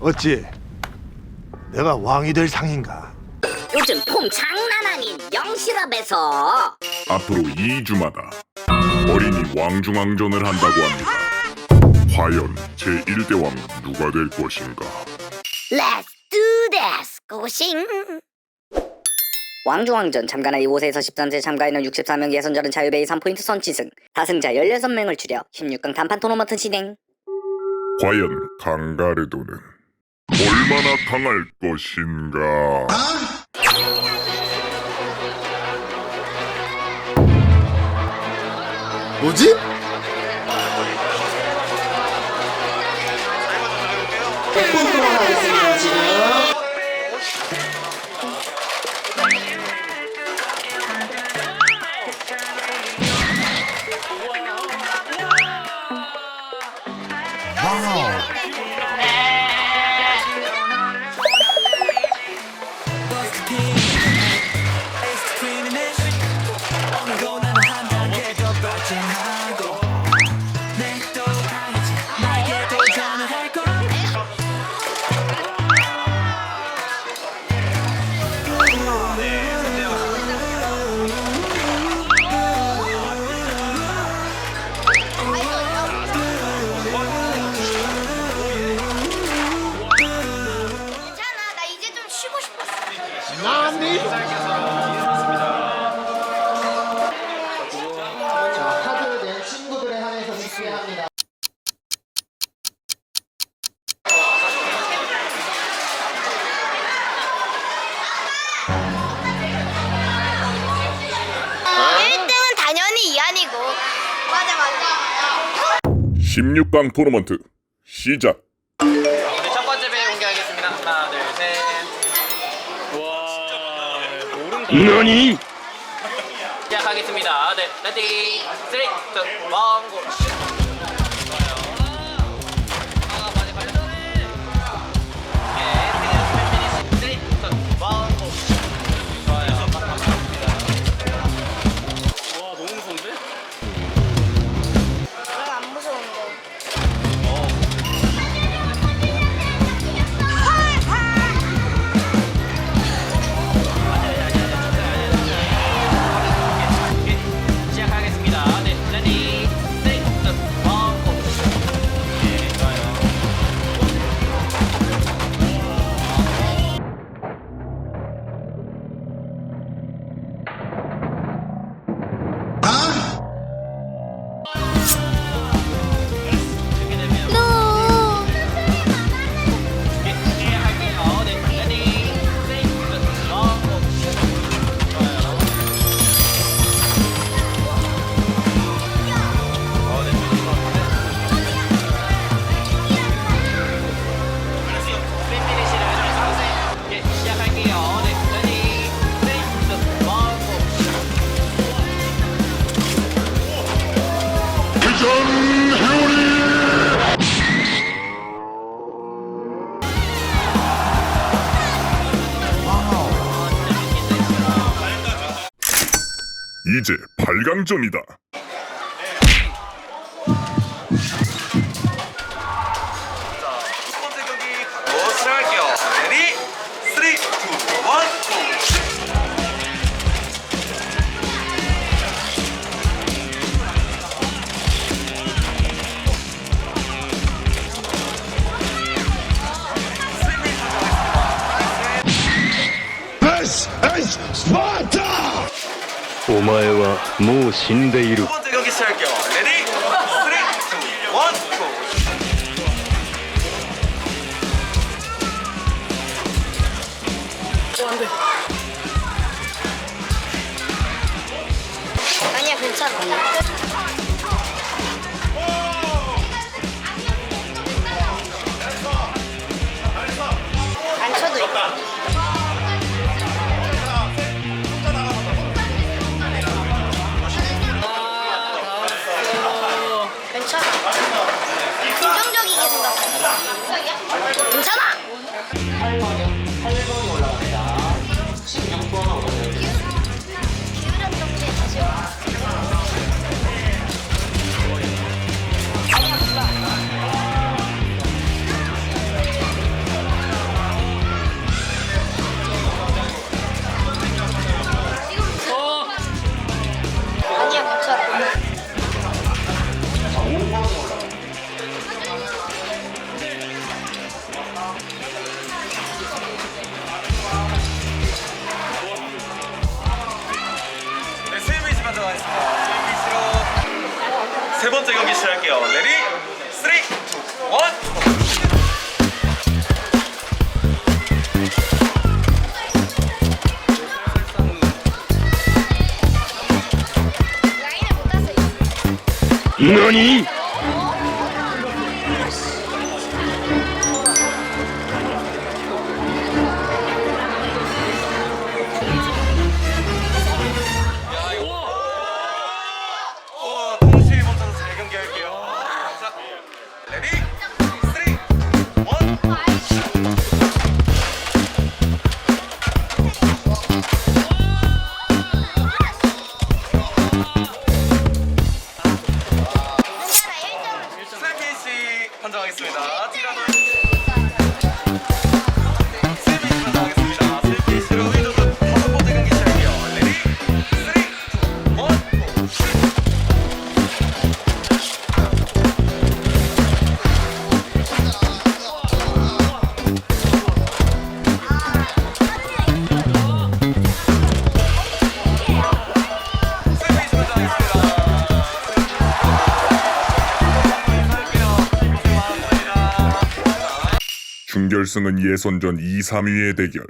어찌 내가 왕이 될 상인가? 요즘 폼 장난 아닌 영실업에서 앞으로 2주마다 어린이 왕중왕전을 한다고 합니다. 과연 제1대 왕은 누가 될 것인가? Let's do this 고싱 왕중왕전 참가나이 5세에서 13세 참가인원 64명 예선전은 자유배이 3포인트 선취승 다승자 16명을 추려 16강 단판 토너먼트 진행 과연 강가르도는 얼마나 강할 것인가? 뭐지? 괜찮아 쉬고 싶었어 자, 카드 낸 친구들에 한해서 집계합니다. 어, 1등은 당연히 이한이고 맞아 맞아 16강 토너먼트 시작! 네, 첫 번째 배 공개하겠습니다. 하나, 둘, 셋. 와, 모른다. 너니? 시작하겠습니다. 네, 레디, 쓰리, 투, 원, 고. 이제 8강전이다. 두 번째 경기 시작할게요. 레디, 3, 2, 1, 고! 아니야 괜찮아 시작할게요. 레디, 쓰리, 투, 원. 라 결승은 예선전 2, 3위의 대결.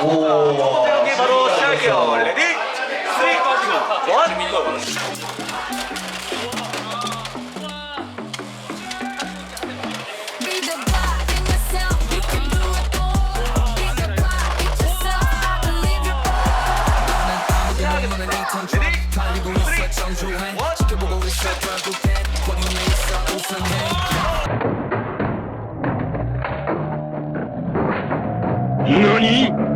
경기 바로 시작할게요. 레디, 쓰리, 투, 원. Be the God in yourself, you can do it all. Be the God in yourself, I believe you. 레디, 원. 오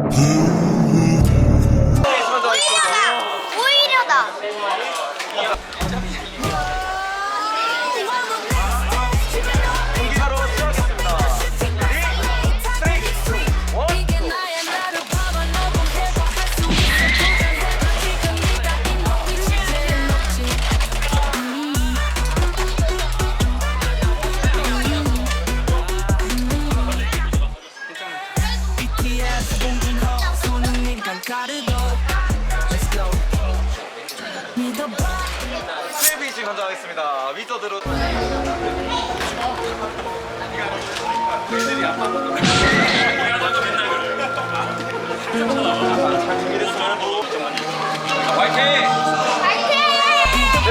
네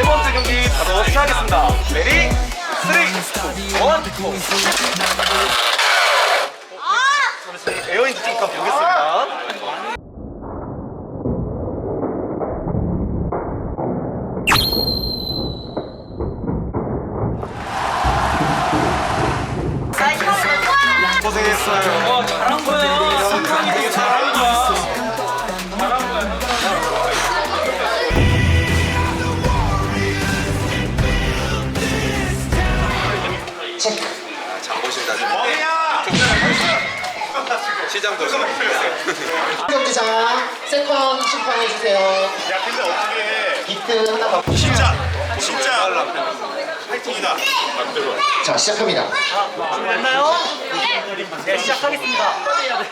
번째 경기 바로 시작하겠습니다. 레디, 쓰리, 투, 원, 고! 경기장 세컨 심판해 주세요. 야 근데 어떻게 비트 하나 더. 진짜 진짜 파이팅이다. 자 시작합니다. 됐나요? 네, 시작하겠습니다.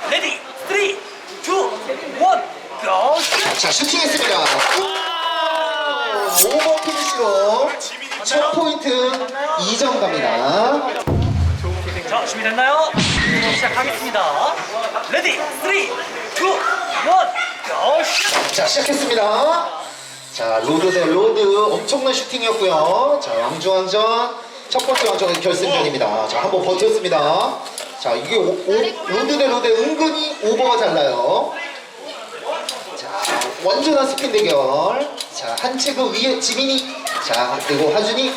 레디, 쓰리, 투, 원, 고! 자 슈팅했습니다. 오버 피니시로 첫 포인트 2점 갑니다. 자, 준비됐나요? 시작하겠습니다. 레디, 쓰리, 투, 원, 고! 자 시작했습니다. 자 로드 대 로드 엄청난 슈팅이었고요. 자 왕중왕전 첫 번째 왕전 결승전입니다. 자 한번 버텼습니다. 자 이게 오, 오- 로드 대 로드 은근히 오버가 잘 나요. 자 완전한 스핀 대결. 자한 체급 위에 지민이. 자 그리고 하준이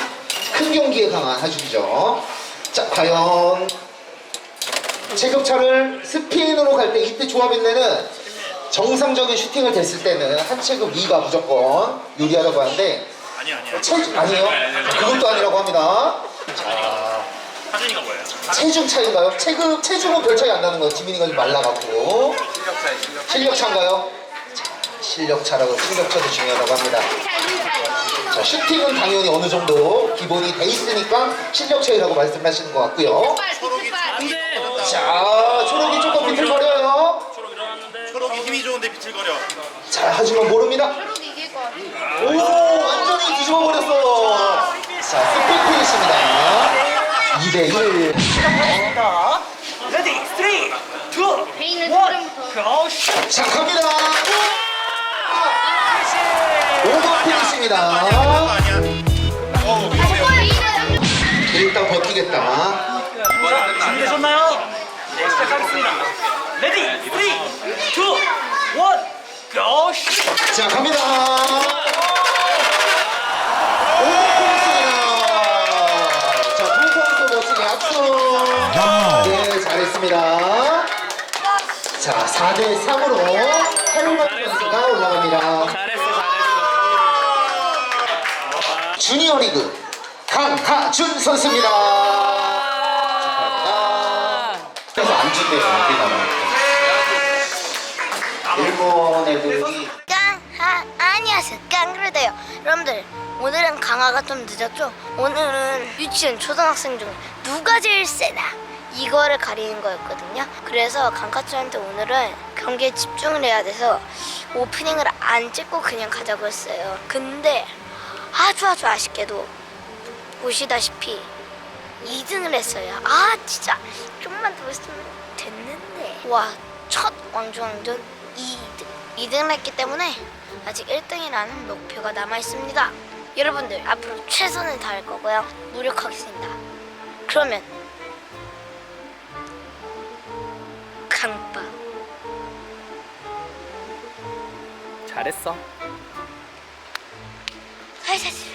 큰 경기에 강한 하준이죠. 자 과연 체급차를 스핀으로 갈 때 이때 조합인데는 정상적인 슈팅을 됐을 때는 한 체급 위가 무조건 유리하다고 하는데 아니 아니야. 체중 아니에요? 그것도 아니라고 합니다. 자 사진이가 뭐예요? 체중 차인가요? 체급 체중은 별 차이 안 나는 거예요. 지민이가 좀 말라갖고 실력 차이, 실력 실력 차인가요? 자, 실력 차라고 실력 차도 중요하다고 합니다. 자 슈팅은 당연히 어느 정도 기본이 돼 있으니까 실력 차이라고 말씀하시는 것 같고요. 자 초록이 조금 비틀거려요. 초록이 힘이 좋은데 비틀거려. 자 하지만 모릅니다. 오 완전 지워버렸어. 자, 스피드 피니시입니다. 2대 1. 레디 3 2 베인은 1 소름부터. 고 슛! 자, 갑니다. 오버 피니시입니다. 일단 버티겠다. 준비되셨나요? 네 시작하겠습니다 레디 3 2 1 고! 슛! 자, 갑니다. 오버 피니시입니다. 자, 두 선수 멋지게 악수. 네, 잘했습니다. 자, 4대 3으로 탈루만 선수가 올라갑니다. 잘했어 주니어 리그 강하준 선수입니다. 그래서 안 준대요. 일본 애들이 깡 하 안녕하세요. 깡그르데요. 여러분들 오늘은 강화가 좀 늦었죠? 오늘은 유치원 초등학생 중에 누가 제일 세나 이거를 가리는 거였거든요. 그래서 강카츠한테 오늘은 경기에 집중을 해야 돼서 오프닝을 안 찍고 그냥 가자고 했어요. 근데 아주 아주 아쉽게도 보시다시피 2등을 했어요 아 진짜 좀만 더 했으면 됐는데 와 첫 왕중왕전 2등 2등을 했기 때문에 아직 1등이라는 목표가 남아 있습니다. 여러분들 앞으로 최선을 다할 거고요. 노력하겠습니다. 그러면 강빠 잘했어 挨拶